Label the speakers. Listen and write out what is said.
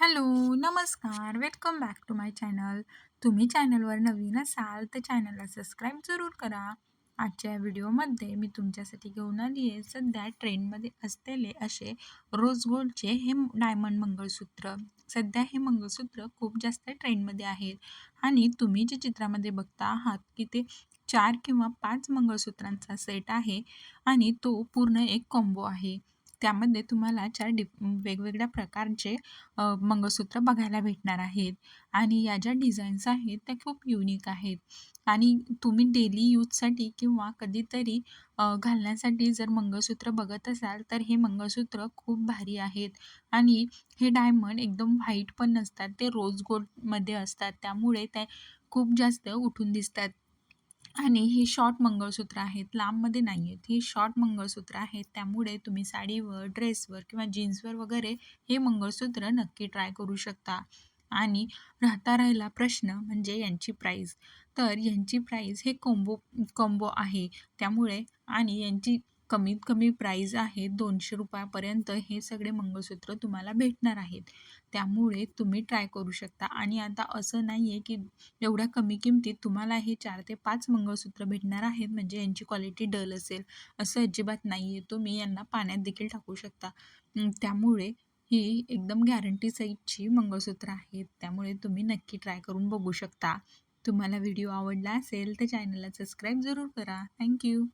Speaker 1: Hello, नमस्कार. Welcome back to my channel. तुम्ही चॅनलवर नवीन असाल तर चॅनलला सबस्क्राईब जरूर करा. आजच्या व्हिडिओमध्ये मी तुमच्यासाठी घेऊन आली आहे सध्या ट्रेंडमध्ये असलेले असे रोज गोल्डचे हे डायमंड मंगळसूत्र. सध्या हे मंगळसूत्र खूप जास्त ट्रेंडमध्ये आहेत आणि तुम्ही जे चित्रामध्ये बघता आहात की ते चार किंवा पाच मंगळसूत्रांचा सेट आहे आणि तो पूर्ण एक कॉम्बो आहे. त्यामध्ये तुम्हाला चार डि वेगवेगळ्या प्रकारचे मंगळसूत्र बघायला भेटणार आहेत. आणि या ज्या डिझाईन्स आहेत त्या खूप युनिक आहेत. आणि तुम्ही डेली यूजसाठी किंवा कधीतरी घालण्यासाठी जर मंगळसूत्र बघत असाल तर हे मंगळसूत्र खूप भारी आहेत. आणि हे डायमंड एकदम व्हाईट पण नसतात ते रोज गोल्डमध्ये असतात. त्यामुळे ते खूप जास्त उठून दिसतात. आणि ही शॉर्ट मंगळसूत्र आहेत, लांबमध्ये नाही आहेत. ही शॉर्ट मंगळसूत्र आहेत, त्यामुळे तुम्ही साडीवर, ड्रेसवर किंवा जीन्सवर वगैरे हे मंगळसूत्र नक्की ट्राय करू शकता. आणि राहता राहिला प्रश्न म्हणजे यांची प्राईज तर यांची प्राईज हे कॉम्बो कॉम्बो आहे. त्यामुळे आणि यांची कमीत कमी प्राईज आहे ₹200 हे सगळे मंगळसूत्र तुम्हाला भेटणार आहेत. त्यामुळे तुम्ही ट्राय करू शकता आणि आता असं नाही आहे की एवढ्या कमी किमतीत तुम्हाला हे चार ते पाच मंगळसूत्र भेटणार आहेत म्हणजे यांची क्वालिटी डल असेल, असं अजिबात नाही आहे. तुम्ही यांना पाण्यात देखील टाकू शकता. त्यामुळे ही एकदम गॅरंटी साईटची मंगळसूत्र आहेत. त्यामुळे तुम्ही नक्की ट्राय करून बघू शकता. तुम्हाला व्हिडिओ आवडला असेल तर चॅनलला सबस्क्राईब जरूर करा. थँक्यू